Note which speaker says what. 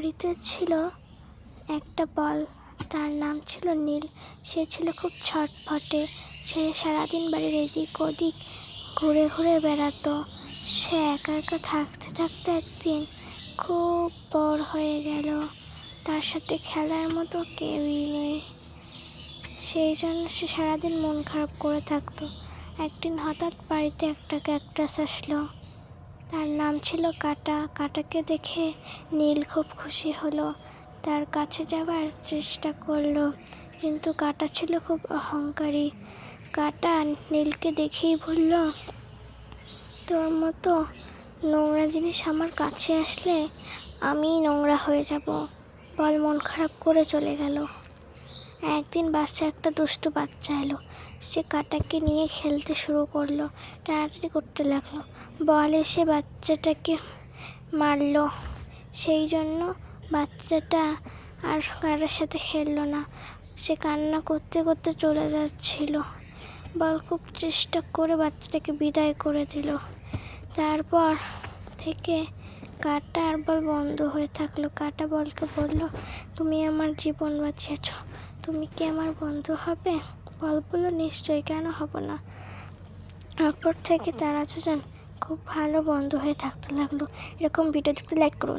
Speaker 1: বাড়িতে ছিল একটা বল, তার নাম ছিল নীল। সে ছিল খুব ছটফটে। সে সারাদিন বাড়ির এদিক ওদিক ঘুরে ঘুরে বেড়াতো। সে একা একা থাকতে থাকতে একদিন খুব বড় হয়ে গেল। তার সাথে খেলার মতো কেউই নেই। সেই জন্য সে সারাদিন মন খারাপ করে থাকতো। একদিন হঠাৎ বাড়িতে একটা ক্যাকটাস আসলো। তার নাম ছিল কাটা। কাটাকে দেখে নীল খুব খুশি হলো। তার কাছে যাওয়ার চেষ্টা করল, কিন্তু কাটা ছিল খুব অহংকারী। কাটা নীলকে দেখেই বলল, তোর মতো নোংরা জিনিস আমার কাছে আসলে আমি নোংরা হয়ে যাব। বল মন খারাপ করে চলে গেল। একদিন বাচ্চা একটা দুষ্টু বাচ্চা এলো। সে কাটাকে নিয়ে খেলতে শুরু করল, টানাটানি করতে লাগল। বল এসে বাচ্চাটাকে মারলো। সেই জন্য বাচ্চাটা আর কারোর সাথে খেললো না। সে কান্না করতে করতে চলে যাচ্ছিল। বল খুব চেষ্টা করে বাচ্চাটাকে বিদায় করে দিল। তারপর থেকে কাটা আর বল বন্ধ হয়ে থাকল। কাটা বলকে বলল, তুমি আমার জীবন বাঁচিয়েছ। তুমি কি আমার বন্ধু হবে? বল বলল, নিশ্চয়ই, কেন হব না? তারপর থেকে তারা দুজন খুব ভালো বন্ধু হয়ে থাকতে লাগল। এরকম ভিডিও দেখতে লাইক করুন।